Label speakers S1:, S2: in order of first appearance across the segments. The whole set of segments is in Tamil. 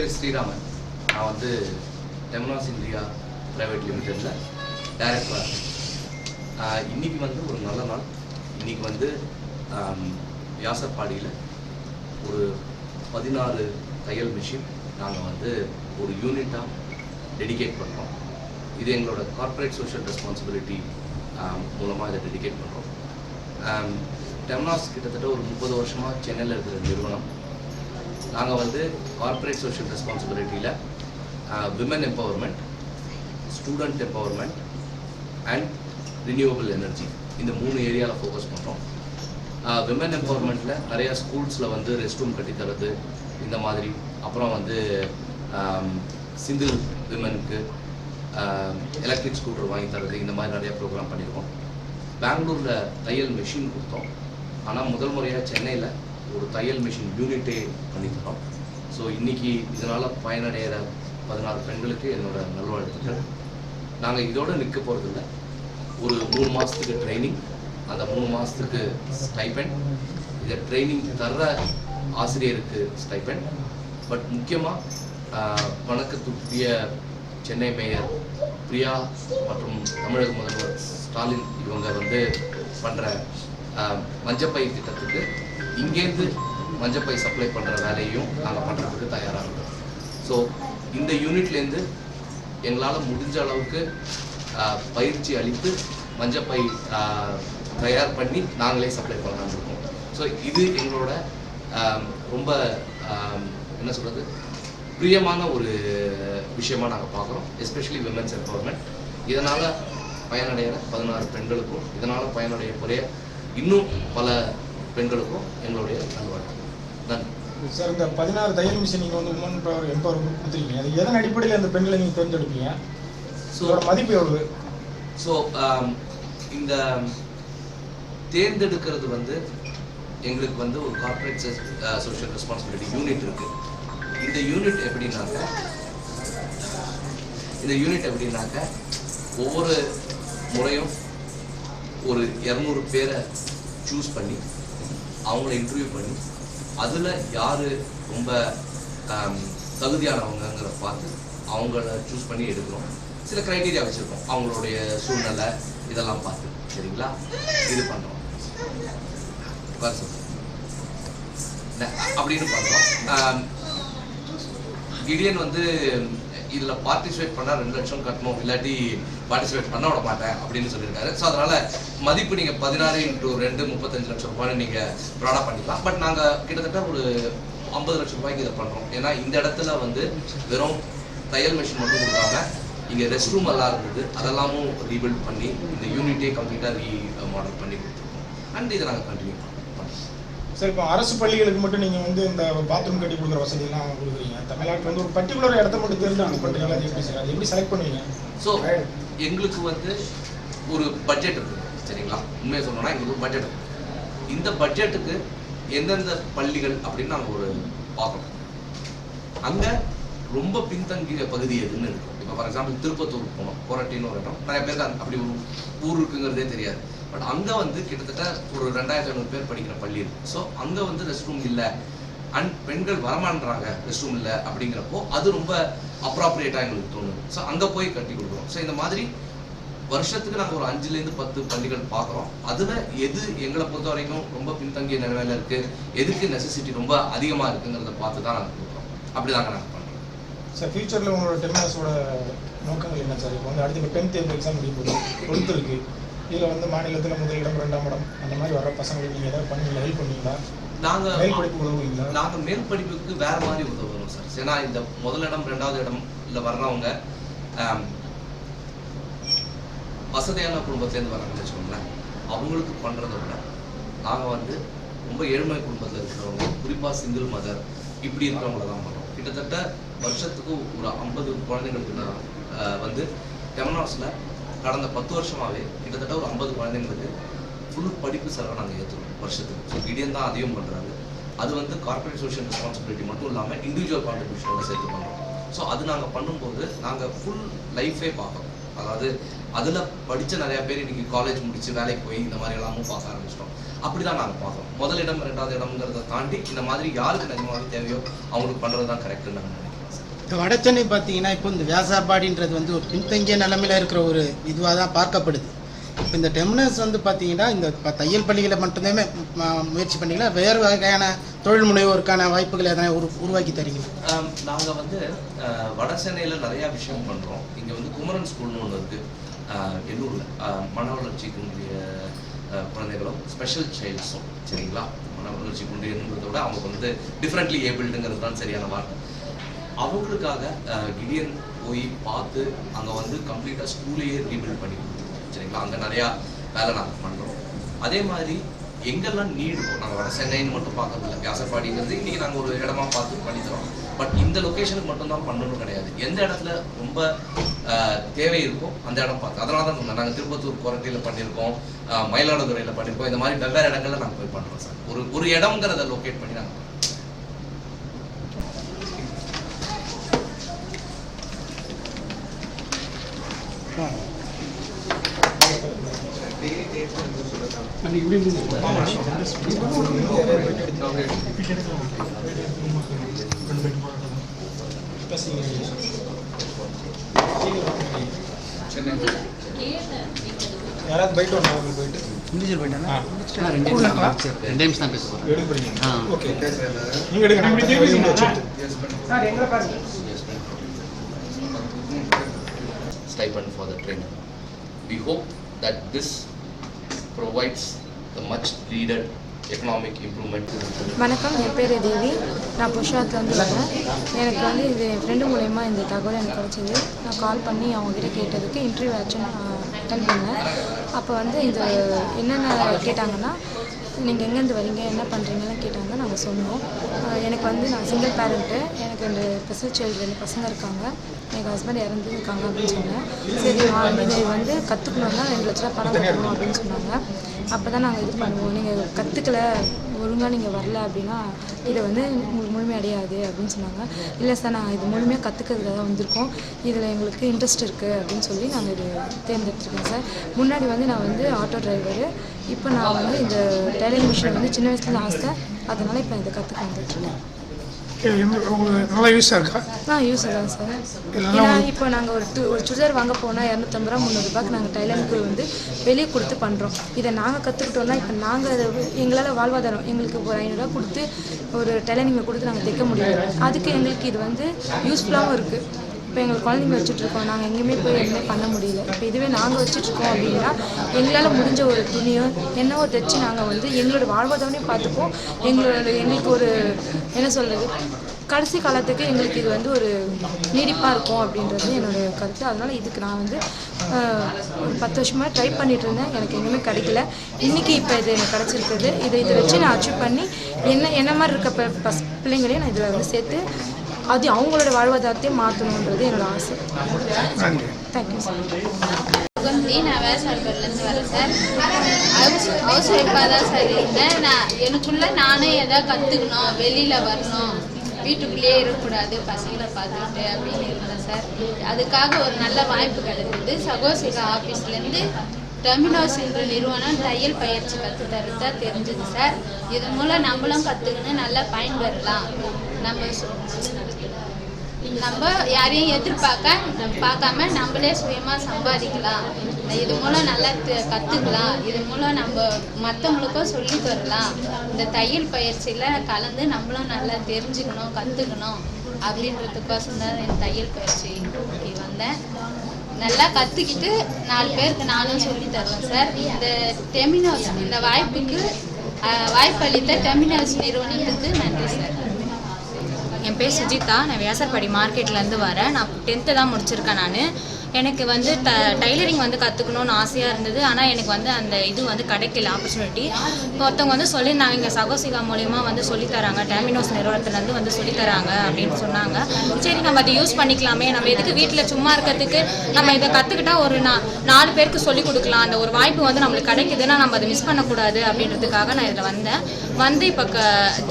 S1: பேர் ஸ்ரீராமன். நான் வந்து டெமனாஸ் இந்தியா ப்ரைவேட் லிமிடெடில் டைரக்டராக இன்றைக்கி இன்னைக்கு வந்து ஒரு நல்ல நாள். இன்னைக்கு வந்து வியாசப்பாடியில் ஒரு பதினாறு தையல் மிஷின் நாங்கள் வந்து ஒரு யூனிட்டாக டெடிகேட் பண்ணுறோம் இது எங்களோட கார்ப்பரேட் சோஷியல் ரெஸ்பான்சிபிலிட்டி மூலமாக இதை டெடிகேட் பண்ணுறோம் டெம்னாஸ் கிட்டத்தட்ட ஒரு முப்பது வருஷமாக சென்னையில் இருக்கிற நிறுவனம். நாங்கள் வந்து corporate social ரெஸ்பான்சிபிலிட்டியில் women empowerment student empowerment and renewable energy இந்த மூணு ஏரியாவில் ஃபோக்கஸ் பண்ணுறோம் விமன் எம்பவர்மெண்ட்டில் நிறையா ஸ்கூல்ஸில் வந்து ரெஸ்ட் ரூம் கட்டித்தரது இந்த மாதிரி. அப்புறம் வந்து சிங்கிள் விமனுக்கு எலக்ட்ரிக் ஸ்கூட்டர் வாங்கி தரது இந்த மாதிரி நிறைய ப்ரோக்ராம் பண்ணியிருக்கோம் பெங்களூரில் தையல் மிஷின் கொடுத்தோம். ஆனால் முதல் முறையாக சென்னையில் ஒரு தையல் மிஷின் யூனிட்டே பண்ணி தரோம் ஸோ இன்றைக்கி இதனால் பயனடைகிற பதினாறு பெண்களுக்கு என்னோடய நல்வாழ்த்துக்கள். நாங்கள் இதோட நிற்க போகிறதில்ல ஒரு மூணு மாதத்துக்கு ட்ரைனிங் அந்த மூணு மாதத்துக்கு ஸ்டைபெண்ட் இதை ட்ரைனிங் தர்ற ஆசிரியருக்கு ஸ்டைபெண்ட் பட் முக்கியமாக வணக்கத்துக்குரிய சென்னை மேயர் பிரியா மற்றும் தமிழக முதல்வர் ஸ்டாலின் இவங்க வந்து பண்ணுற மஞ்சப்பை திட்டத்துக்கு இங்கேருந்து மஞ்சப்பை சப்ளை பண்ணுற வேலையும் நாங்கள் பண்ணுறதுக்கு தயாராக இருக்கோம். ஸோ இந்த யூனிட்லேருந்து எங்களால் முடிஞ்ச அளவுக்கு பயிற்சி அளித்து மஞ்சப்பை தயார் பண்ணி நாங்களே சப்ளை பண்ணலாம்னு இருக்கோம். ஸோ இது எங்களோட ரொம்ப என்ன சொல்கிறது பிரியமான ஒரு விஷயமா நாங்கள் பார்க்குறோம் எஸ்பெஷலி விமன்ஸ் எம்பவர்மெண்ட் இதனால் பயனடைகிற பதினாறு பெண்களுக்கும் இதனால் பயனடைய குறைய இன்னும் பல பெண்களுக்கும் எங்களுடைய நல்வாழ்வு நன்றி.
S2: சார் இந்த பதினாறு தையல் மிஷின் நீங்கள் வந்து உமன் பவர் எம்பவர் கொடுத்துருக்கீங்க? அது எதன் அடிப்படையில் அந்த பெண்களை நீங்கள் தேர்ந்தெடுப்பீங்க?
S1: ஸோ
S2: மதிப்பு எவ்வளவு?
S1: ஸோ இந்த தேர்ந்தெடுக்கிறது வந்து எங்களுக்கு வந்து ஒரு கார்ப்பரேட் சோஷியல் ரெஸ்பான்சிபிலிட்டி யூனிட் இருக்கு. இந்த யூனிட் எப்படின்னாக்க இந்த யூனிட் எப்படின்னாக்க ஒவ்வொரு முறையும் ஒரு இரநூறு பேரை சூஸ் பண்ணி அவங்கள இன்டர்வியூ பண்ணி அதில் யார் ரொம்ப தகுதியானவங்கிறத பார்த்து அவங்கள சூஸ் பண்ணி எடுக்கிறோம். சில க்ரைட்டீரியா வச்சுருக்கோம். அவங்களுடைய சூழ்நிலை இதெல்லாம் பார்த்து. சரிங்களா? இது பண்ணுறோம் அப்படின்னு பண்ணுறோம் கிடியன் வந்து இதில் பார்ட்டிசிபேட் பண்ணால் ரெண்டு லட்சம் கட்டணும் இல்லாட்டி பார்ட்டிசிபேட் பண்ண விட மாட்டேன் அப்படின்னு சொல்லியிருக்காரு. ஸோ அதனால் மதிப்பு நீங்கள் பதினாறு இன்ட்டு ரெண்டு முப்பத்தஞ்சு லட்சம் ரூபாய்னு நீங்கள் ப்ராடாக பண்ணிக்கலாம். பட் நாங்கள் கிட்டத்தட்ட ஒரு ஐம்பது லட்சம் ரூபாய்க்கு இதை பண்ணுறோம் ஏன்னா இந்த இடத்துல வந்து வெறும் தையல் மிஷின் மட்டும் கொடுக்காம இங்கே ரெஸ்ட் ரூம் எல்லாம் இருந்தது. அதெல்லாமும் ரீபில்ட் பண்ணி இந்த யூனிட்டே கம்ப்ளீட்டாக ரீ மாடல் பண்ணி கொடுத்துருக்கோம். அண்ட் இதை நாங்கள் கண்டினியூ
S2: சார் இப்போ அரசு பள்ளிகளுக்கு மட்டும் நீங்கள் வந்து இந்த பாத்ரூம் கட்டி கொடுக்குற வசதியெல்லாம் கொடுக்குறீங்க. தமிழ்நாட்டில் வந்து ஒரு பர்டிகுலர் இடத்த மட்டும் தேர்ந்து அங்கே பண்ணுறீங்களா அது எப்படி சார் அது எப்படி செலக்ட் பண்ணுவீங்க?
S1: ஸோ எங்களுக்கு வந்து ஒரு பட்ஜெட் இருக்குது சரிங்களா? உண்மையை சொல்லணும்னா எங்களுக்கு ஒரு பட்ஜெட் இந்த பட்ஜெட்டுக்கு எந்தெந்த பள்ளிகள் அப்படின்னு நாங்கள் ஒரு பார்க்கணும். அங்கே ரொம்ப பின்தங்கிய பகுதி எதுன்னு இருக்கும். இப்போ ஃபார் எக்ஸாம்பிள் திருப்பத்தூர் போனோம் கோரட்டின்னு ஒரு இடம். நிறைய பேருக்கு அப்படி ஒரு ஊர் இருக்குங்கிறதே தெரியாது. பட் அங்கே வந்து கிட்டத்தட்ட ஒரு ரெண்டாயிரத்தி ஐநூறு பேர் படிக்கிற பள்ளி இருக்கு. ஸோ அங்கே வந்து ரெஸ்ட் ரூம் இல்லை. அண்ட் பெண்கள் வரமான்றாங்க ரெஸ்ட் ரூம் இல்லை அப்படிங்கிறப்போ அது ரொம்ப அப்ராப்ரியேட்டாக எங்களுக்கு தோணுது. ஸோ அங்கே போய் கட்டி கொடுக்குறோம். ஸோ இந்த மாதிரி வருஷத்துக்கு நாங்கள் ஒரு அஞ்சுலேருந்து பத்து பள்ளிகள் பார்க்குறோம். அதில் எது எங்களை பொறுத்த வரைக்கும் ரொம்ப பின்தங்கிய நிலைமையில இருக்குது எதுக்கு நெசசிட்டி ரொம்ப அதிகமாக இருக்குங்கிறத பார்த்து தான் நாங்கள் கொடுக்குறோம். அப்படி தாங்க நாங்கள் பண்ணுறோம்
S2: சார் ஃபியூச்சரில் உங்களோட டெர்மினஸோட நோக்கங்கள் என்ன சார் இப்போ வந்து அடுத்து டென்த் தேர்வு எக்ஸாம் முடியும் போது டுவெல்த் இருக்குது இதில் வந்து மாநிலத்தில் முதலிடம் ரெண்டாம் இடம் அந்த மாதிரி வர பசங்களுக்கு நீங்கள் ஏதாவது பண்ணுவீங்களா ஹெல்ப் பண்ணுவீங்களா
S1: நாங்கள்
S2: மேல் படிப்பு உதவுவீங்களா?
S1: நாங்கள் மேல் படிப்புக்கு வேற மாதிரி உதவுறோம் சார் ஏன்னா இந்த முதலிடம் ரெண்டாவது இடம் இல்லை வர்றவங்க வசதியான குடும்பத்துலேருந்து வராங்கன்னு வச்சுக்கோங்களேன். அவங்களுக்கு பண்ணுறத விட நாங்கள் வந்து ரொம்ப ஏழ்மை குடும்பத்தில் இருக்கிறவங்க குறிப்பாக சிங்கிள் மதர் இப்படி இருக்கிறவங்கள தான் பண்ணுறோம் கிட்டத்தட்ட வருஷத்துக்கு ஒரு ஐம்பது குழந்தைங்களுக்கு வந்து டெமனாஸில் கடந்த பத்து வருஷமாகவே கிட்டத்தட்ட ஒரு ஐம்பது குழந்தைங்களுக்கு ஃபுல் படிப்பு செலவை நாங்கள் ஏற்றுறோம் வருஷத்துக்கு. ஸோ இடியன் தான் அதிகம் பண்ணுறாங்க அது வந்து கார்பரேட் சோஷியல் ரெஸ்பான்சிபிலிட்டி மட்டும் இல்லாமல் இண்டிவிஜுவல் கான்ட்ரிபியூஷனோட சேர்த்து பண்ணுறோம் ஸோ அது நாங்கள் பண்ணும்போது நாங்கள் ஃபுல் லைஃபே பார்க்குறோம் அதாவது அதில் படித்த நிறையா பேர் இன்னைக்கு காலேஜ் முடித்து வேலைக்கு போய் இந்த மாதிரி எல்லாமும் பார்க்க ஆரம்பிச்சிட்டோம். அப்படி தான் நாங்கள் பார்க்குறோம் முதல் இடம் ரெண்டாவது இடம்ங்கிறத தாண்டி இந்த மாதிரி யாருக்கு நிஜமாவே தேவையோ அவங்களுக்கு பண்ணுறது தான் கரெக்டுன்னு நாங்கள்
S3: இந்த வடசென்னை பார்த்தீங்கன்னா இப்போ இந்த வியாசாபாடின்றது வந்து ஒரு பின்தங்கிய நிலமையில இருக்கிற ஒரு இதுவாக தான் பார்க்கப்படுது. இப்போ இந்த டெம்னஸ் வந்து பார்த்தீங்கன்னா இந்த இப்போ தையல் பள்ளிகளை மட்டுமே முயற்சி பண்ணிக்கலாம் வேறு வகையான தொழில் முனைவோருக்கான வாய்ப்புகள் எதனா உரு உருவாக்கி தரீங்களா
S1: நாங்கள் வந்து வட சென்னையில் நிறையா விஷயம் பண்ணுறோம் இங்கே வந்து குமரன் ஸ்கூல்னு ஒன்று இருக்குது எண்ணூரில் மன வளர்ச்சிக்குரிய குழந்தைகளும் ஸ்பெஷல் சைல்ட்ஸும் சரிங்களா? மன வளர்ச்சி குன்றியன்றதை விட அவங்க வந்து டிஃப்ரெண்ட்லி ஏபிள்டுங்கிறது தான் சரியான வார்த்தை. அவங்களுக்காக கிடியன் போய் பார்த்து அங்கே வந்து கம்ப்ளீட்டாக ஸ்கூலையே ரீபில்ட் பண்ணி சரிங்களா? அங்கே நிறையா வேலை நாங்கள் பண்ணுறோம் அதே மாதிரி எங்கெல்லாம் நீடுவோம் நாங்கள் வட சென்னைன்னு மட்டும் பார்க்கறதில்ல. வியாசப்பாடிங்கிறது இன்றைக்கி நாங்கள் ஒரு இடமா பார்த்து பண்ணித்தரோம் பட் இந்த லொக்கேஷனுக்கு மட்டும்தான் பண்ணணும் கிடையாது. எந்த இடத்துல ரொம்ப தேவை இருக்கோ அந்த இடம் பார்த்து. அதனால தான் சொன்னேன். நாங்கள் திருப்பத்தூர் குவாரண்டைனில் பண்ணியிருக்கோம். மயிலாடுதுறையில் பண்ணியிருக்கோம். இந்த மாதிரி வெவ்வேறு இடங்கள்ல நாங்கள் போய் பண்ணுறோம் சார். ஒரு ஒரு இடங்கிறத லொக்கேட் பண்ணி நாங்கள்
S2: யாராவது போயிட்டு வரணும் அவங்க போயிட்டு.
S3: இண்டிவிஜுவல் போயிட்டாங்க
S2: ஆ.
S4: ரெண்டு நிமிஷம். ரெண்டு நிமிஷம் தான் பேச போகிறேன்
S2: எடுக்க போறீங்க
S4: ஆ.
S2: ஓகே. நீங்க எடுங்க நான் வெளியே வச்சுட்டு.
S1: stipend for the trainer. We hope that this provides the much needed economic
S5: வணக்கம் என் பேர் தேவி. நான் புருஷாத்துலேருந்து வரேன் எனக்கு வந்து இது என் ஃப்ரெண்டு மூலயமா இந்த தகவல் எனக்கு கிடச்சிது. நான் கால் பண்ணி அவங்ககிட்ட கேட்டதுக்கு இன்டர்வியூ ஆச்சுன்னு நான் அட்டன் பண்ணேன். அப்போ வந்து இந்த என்னென்ன கேட்டாங்கன்னா நீங்கள் எங்கேருந்து வரீங்க என்ன பண்ணுறீங்கன்னு கேட்டாங்க நாங்கள் சொன்னோம். எனக்கு வந்து நான் சிங்கிள் பேரண்ட்டு எனக்கு ரெண்டு ஸ்பெஷல் சைல்டு ரெண்டு பசங்க இருக்காங்க. எங்கள் ஹஸ்பண்ட் இறந்து இருக்காங்க அப்படின்னு சொன்னேன். சரி நான் நீங்கள் வந்து கற்றுக்கணுன்னா ரெண்டு லட்ச ரூபா பணம் கட்டணும் அப்படின்னு சொன்னாங்க. அப்போ தான் நாங்கள் இது பண்ணுவோம். நீங்கள் கற்றுக்கல ஒழுங்காக நீங்கள் வரல அப்படின்னா இதை வந்து உங்களுக்கு முழுமையடையாது அப்படின்னு சொன்னாங்க. இல்லை சார் நாங்கள் இது முழுமையாக கற்றுக்கிறதுல தான் வந்திருக்கோம். இதில் எங்களுக்கு இன்ட்ரெஸ்ட் இருக்குது அப்படின்னு சொல்லி நாங்கள் இது தேர்ந்தெடுத்துருக்கோம் சார் முன்னாடி வந்து நான் வந்து ஆட்டோ டிரைவரு இப்போ நான் வந்து இந்த டெய்லரிங் மிஷின் வந்து சின்ன வயசுலேருந்து ஆசை. அதனால் இப்போ இதை கற்றுக்க வந்துட்டுருக்கேன்
S2: உங்களுக்கு நல்லா யூஸாக இருக்கா?
S5: ஆ யூஸ் தான் சார். ஏன்னா இப்போ நாங்கள் ஒரு டு ஒரு சுடிதார் வாங்க போனால் இரநூத்தம்பது ரூபா முந்நூறுபாய்க்கு நாங்கள் டைலருக்கு வந்து வெளியே கொடுத்து பண்ணுறோம் இதை நாங்கள் கற்றுக்கிட்டோம்னா இப்போ நாங்கள் அதை எங்களால் வாழ்வாதாரம் எங்களுக்கு ஒரு ஐநூறுரூவா கொடுத்து ஒரு டைலரிங்கை கொடுத்து நாங்கள் தைக்க முடியாது அதுக்கு எங்களுக்கு இது வந்து யூஸ்ஃபுல்லாகவும் இருக்குது இப்போ எங்கள் குழந்தைங்க வச்சுட்ருக்கோம். நாங்கள் எங்கேயுமே போய் எதுவுமே பண்ண முடியல. இப்போ இதுவே நாங்கள் வச்சுட்ருக்கோம் அப்படின்னா எங்களால் முடிஞ்ச ஒரு துணியோ என்னவோ தைச்சு நாங்கள் வந்து எங்களோட வாழ்வாதாரத்தையும் பார்த்துப்போம். எங்களோட எங்களுக்கு ஒரு என்ன சொல்கிறது கடைசி காலத்துக்கு எங்களுக்கு இது வந்து ஒரு நீடிப்பாக இருக்கும் அப்படின்றது என்னோட கருத்து. அதனால் இதுக்கு நான் வந்து ஒரு பத்து வருஷமாக ட்ரை பண்ணிகிட்டு இருந்தேன் எனக்கு எங்கேயுமே கிடைக்கல. இன்றைக்கி இப்போ இது எனக்கு கிடச்சிருக்குது. இதை இதை வச்சு நான் அச்சீவ் பண்ணி என்ன என்ன மாதிரி இருக்க ப பஸ் பிள்ளைங்களையும் நான் இதில் வந்து சேர்த்து அது அவங்களோட வாழ்வாதாரத்தையும் மாற்றணுன்றது என்னோட ஆசை. தேங்க்யூ சார்
S6: சுகந்தி நான் வேசாடுபேர்லேருந்து வரேன் சார் ஹவுஸ் ஹவுஸ் ஒய்ஃபாக தான் சார் இருந்தேன். நான் எனக்குள்ள நானே எதாவது கற்றுக்கணும் வெளியில் வரணும் வீட்டுக்குள்ளேயே இருக்கக்கூடாது பசங்களை பார்த்துக்கிட்டு அப்படின்னு இருந்தேன் சார் அதுக்காக ஒரு நல்ல வாய்ப்பு கிடைத்தது. சகோசிகா ஆஃபீஸ்லேருந்து டொமினோஸ் என்ற நிறுவனம் தையல் பயிற்சி கற்று தருதா தெரிஞ்சது சார் இது மூலம் நம்மளும் கற்றுக்கணும் நல்லா பயன்பெறலாம். நம்ம நம்ம யாரையும் எதிர்பார்க்க பார்க்காம நம்மளே சுயமா சம்பாதிக்கலாம். இது மூலம் நல்லா கற்றுக்கலாம் கத்துக்கலாம். இது மூலம் நம்ம மற்றவங்களுக்கும் சொல்லி தரலாம். இந்த தையல் பயிற்சியில கலந்து நம்மளும் நல்லா தெரிஞ்சுக்கணும் கத்துக்கணும் அப்படின்றதுக்கோசம் தான் இந்த தையல் பயிற்சி வந்தேன். நல்லா கற்றுக்கிட்டு நாலு பேருக்கு நானும் சொல்லி தருவேன் சார். இந்த டெமினோஸ் இந்த வாய்ப்புக்கு வாய்ப்பளித்த டெமினோஸ் நிறுவனத்துக்கு நன்றி சார்.
S7: என் பேர் சுஜிதா நான் வியாசர்பாடி மார்க்கெட்லேருந்து வரேன். நான் டென்த்து தான் முடிச்சிருக்கேன் நான். எனக்கு வந்து ட டைலரிங் வந்து கற்றுக்கணும்னு ஆசையாக இருந்தது. ஆனால் எனக்கு வந்து அந்த இது வந்து கிடைக்கல ஆப்பர்ச்சுனிட்டி ஒருத்தவங்க வந்து சொல்லியிருந்தாங்க இங்கே சகோசிகா மூலயமா வந்து சொல்லித்தராங்க டேமினோஸ் நிறுவனத்துலேருந்து வந்து சொல்லித்தராங்க அப்படின்னு சொன்னாங்க. சரி நம்ம அதை யூஸ் பண்ணிக்கலாமே. நம்ம எதுக்கு வீட்டில் சும்மா இருக்கிறதுக்கு? நம்ம இதை கற்றுக்கிட்டா ஒரு நா நாலு பேருக்கு சொல்லிக் கொடுக்கலாம். அந்த ஒரு வாய்ப்பு வந்து நம்மளுக்கு கிடைக்குதுன்னா நம்ம அதை மிஸ் பண்ணக்கூடாது அப்படின்றதுக்காக நான் இதில் வந்தேன். வந்து இப்போ க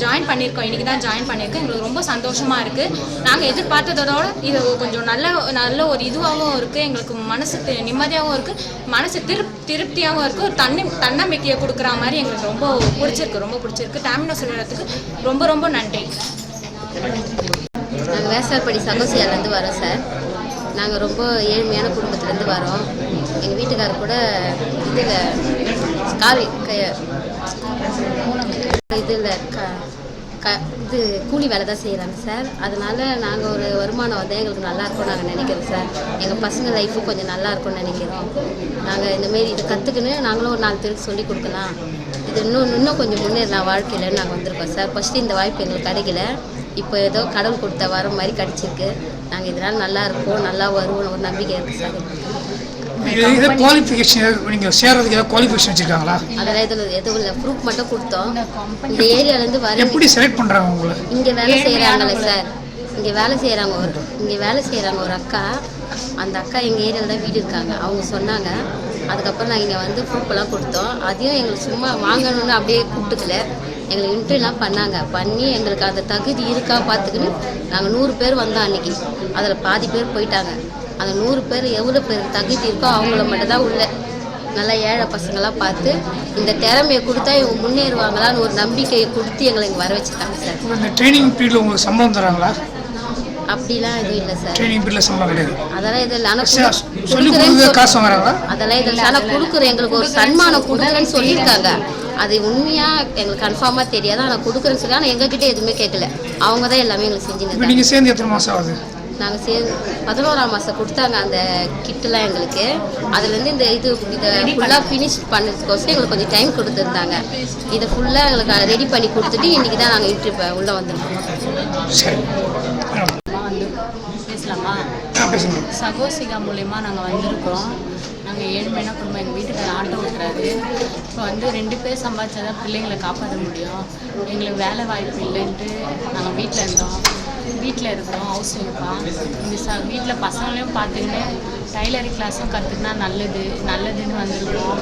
S7: ஜாயின் பண்ணியிருக்கோம். இன்றைக்கி தான் ஜாயின் பண்ணியிருக்கோம் எங்களுக்கு ரொம்ப சந்தோஷமாக இருக்குது நாங்கள் எதிர்பார்த்ததோட இது கொஞ்சம் நல்ல நல்ல ஒரு இதுவாகவும் இருக்குது இருக்குது எங்களுக்கு மனசு நிம்மதியாகவும் இருக்குது மனசு திருப் திருப்தியாகவும் இருக்குது ஒரு தன்னி தன்னம்பிக்கையை கொடுக்குற மாதிரி எங்களுக்கு ரொம்ப பிடிச்சிருக்கு ரொம்ப பிடிச்சிருக்கு. டாமினோஸ் சொல்கிறதுக்கு ரொம்ப ரொம்ப நன்றி.
S8: நாங்கள் வேசார்படி சகோசியாலேருந்து வரோம் சார். நாங்கள் ரொம்ப ஏழ்மையான குடும்பத்துலேருந்து வரோம். எங்கள் வீட்டுக்காரர் கூட இதில் காவி இதில் க க இது கூலி வேலை தான் செய்கிறாங்க சார். அதனால் நாங்கள் ஒரு வருமானம் வந்து எங்களுக்கு நல்லாயிருக்கும் நாங்கள் நினைக்கிறோம் சார். எங்கள் பசங்க லைஃபும் கொஞ்சம் நல்லாயிருக்கும்னு நினைக்கிறோம். நாங்கள் இந்தமாரி இதை கற்றுக்குன்னு நாங்களும் ஒரு நாலு பேருக்கு சொல்லி கொடுக்கலாம். இது இன்னும் இன்னும் கொஞ்சம் முன்னேறலாம் வாழ்க்கையில் நாங்கள் வந்திருக்கோம் சார். ஃபஸ்ட்டு இந்த வாய்ப்பு எங்களுக்கு கிடைக்கல. இப்போ ஏதோ கடவுள் கொடுத்த வர மாதிரி கிடச்சிருக்கு. நாங்கள் இதனால் நல்லா இருப்போம் நல்லா வருவோம் ஒரு நம்பிக்கை இருக்குது சார்.
S9: இது குவாலிஃபிகேஷன் நீங்கள் சேர்றதுக்கு ஏதாவது குவாலிஃபிகேஷன் வச்சுருக்காங்களா?
S8: அதெல்லாம் எதுவும் எதுவும் இல்லை. ப்ரூஃப் மட்டும் கொடுத்தோம். இந்த ஏரியாலேருந்து வர
S9: எப்படி செலக்ட் பண்ணுறாங்க உங்களை?
S8: இங்கே வேலை செய்கிறாங்களே சார். இங்கே வேலை செய்கிறாங்க ஒரு இங்கே வேலை செய்கிறாங்க ஒரு அக்கா. அந்த அக்கா எங்கள் ஏரியாவில் தான் வீடு இருக்காங்க. அவங்க சொன்னாங்க. அதுக்கப்புறம் நாங்கள் இங்கே வந்து ப்ரூஃபெல்லாம் கொடுத்தோம். அதையும் எங்களுக்கு சும்மா வாங்கணும்னு அப்படியே கூப்பிட்டுக்கல எங்களுக்கு இன்டர்வியூலாம் பண்ணாங்க. பண்ணி எங்களுக்கு அந்த தகுதி இருக்கா பார்த்துக்கின்னு நாங்கள் நூறு பேர் வந்தோம் அன்றைக்கி அதில் பாதி பேர் போயிட்டாங்க. அந்த நூறு பேர் எவ்வளோ பேர் தகுதி இருக்கோ அவங்கள மட்டும் தான் உள்ள. நல்லா ஏழை பசங்களாம் பார்த்து இந்த திறமையை கொடுத்தா இவங்க முன்னேறுவாங்களான்னு ஒரு நம்பிக்கையை கொடுத்து எங்களை இங்கே வர வச்சுருக்காங்க சார்.
S9: இந்த ட்ரைனிங் பீரியடில் உங்களுக்கு சம்பளம் தராங்களா?
S8: அப்படிலாம் எதுவும் இல்லை சார்.
S9: ட்ரைனிங் பீரியடில் சம்பளம் கிடையாது.
S8: அதெல்லாம் எதுவும் இல்லை. ஆனால்
S9: சொல்லி கொடுக்குறது காசு வாங்குறாங்களா?
S8: அதெல்லாம் இதில் ஆனால் கொடுக்குற எங்களுக்கு ஒரு சன்மானம் கொடுக்குறேன்னு சொல்லியிருக்காங்க. அது உண்மையாக எங்களுக்கு கன்ஃபார்மாக தெரியாது. ஆனால் கொடுக்குறேன்னு சொல்லி ஆனால் எங்ககிட்ட எதுவுமே கேட்கல. அவங்க தான் எல்லாமே எங்களுக்கு செஞ்சுன்னு
S9: நீங்கள் சேர்ந்து எத்தனை மாதம் ஆகுது?
S8: நாங்கள் சேர்ந்து பதினோராம் மாதம் கொடுத்தாங்க அந்த கிட்டெலாம் எங்களுக்கு. அதுலேருந்து இந்த இது இதை ஃபுல்லாக ஃபினிஷ் பண்ணதுக்கோசரம் எங்களுக்கு கொஞ்சம் டைம் கொடுத்துருந்தாங்க. இதை ஃபுல்லாக எங்களுக்கு ரெடி பண்ணி கொடுத்துட்டு இன்றைக்கி தான் நாங்கள் இன்ட்ரி உள்ளே வந்திருக்கோம்.
S9: சரி.
S10: வந்து பேசலாமா? சகோசிகா மூலயமா நாங்கள் வந்திருக்கோம். நாங்கள் ஏழ்மையான குடும்பம் எங்கள் வீட்டுக்காரர் ஆட்டோ ஓட்டுறாரு. இப்போ வந்து ரெண்டு பேர் சம்பாதிச்சா தான் பிள்ளைங்களை காப்பாற்ற முடியும். எங்களுக்கு வேலை வாய்ப்பு இல்லைன்ட்டு நாங்கள் வீட்டில் இருந்தோம். வீட்டில் இருக்கிறோம் ஹவுஸ் ஒய்ஃபாக இந்த ச வீட்டில் பசங்களையும் பார்த்துக்கின்னு டைலரிங் கிளாஸும் கற்றுக்கினா நல்லது நல்லதுன்னு வந்திருக்கோம்.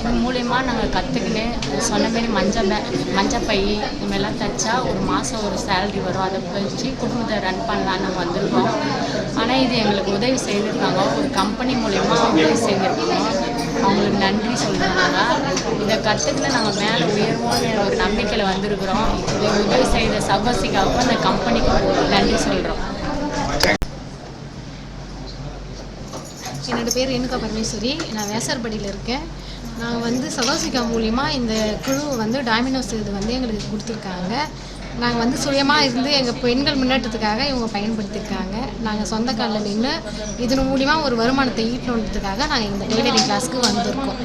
S10: இது மூலயமா நாங்கள் கற்றுக்கின்னு சொன்ன மாரி மஞ்சள் பே மஞ்சள் பை இதுமாரிலாம் தைச்சா ஒரு மாதம் ஒரு சேலரி வரும். அதை வச்சு குடும்பத்தை ரன் பண்ணலான்னு வந்திருக்கோம். ஆனால் இது எங்களுக்கு உதவி செய்திருக்காங்க. ஒரு கம்பெனி மூலயமா உதவி செய்திருக்காங்க அவங்களுக்கு நன்றி சொல்கிறோம் இந்த கட்டத்தில் நம்ம நாங்கள் மேலே உயர்வோன்னு ஒரு நம்பிக்கையில் வந்திருக்கிறோம். இதை உதவி செய்த சகோசிகாவுக்கும் அந்த கம்பெனிக்கும் நன்றி சொல்கிறோம்
S11: என்னோடய பேர் ரேணுகா பரமேஸ்வரி. நான் வேசார்படியில் இருக்கேன். நாங்கள் வந்து சகோசிகா மூலிமா இந்த குழு வந்து டாமினோஸ் இது வந்து எங்களுக்கு கொடுத்துருக்காங்க. நாங்கள் வந்து சுயமாக இருந்து எங்கள் பெண்கள் முன்னேற்றத்துக்காக இவங்க பயன்படுத்தியிருக்காங்க. நாங்கள் சொந்த காலில் நின்று இதன் மூலிமா ஒரு வருமானத்தை ஈட்டணுன்றதுக்காக நாங்கள் இந்த டெய்லரிங் கிளாஸ்க்கு வந்திருக்கோம்.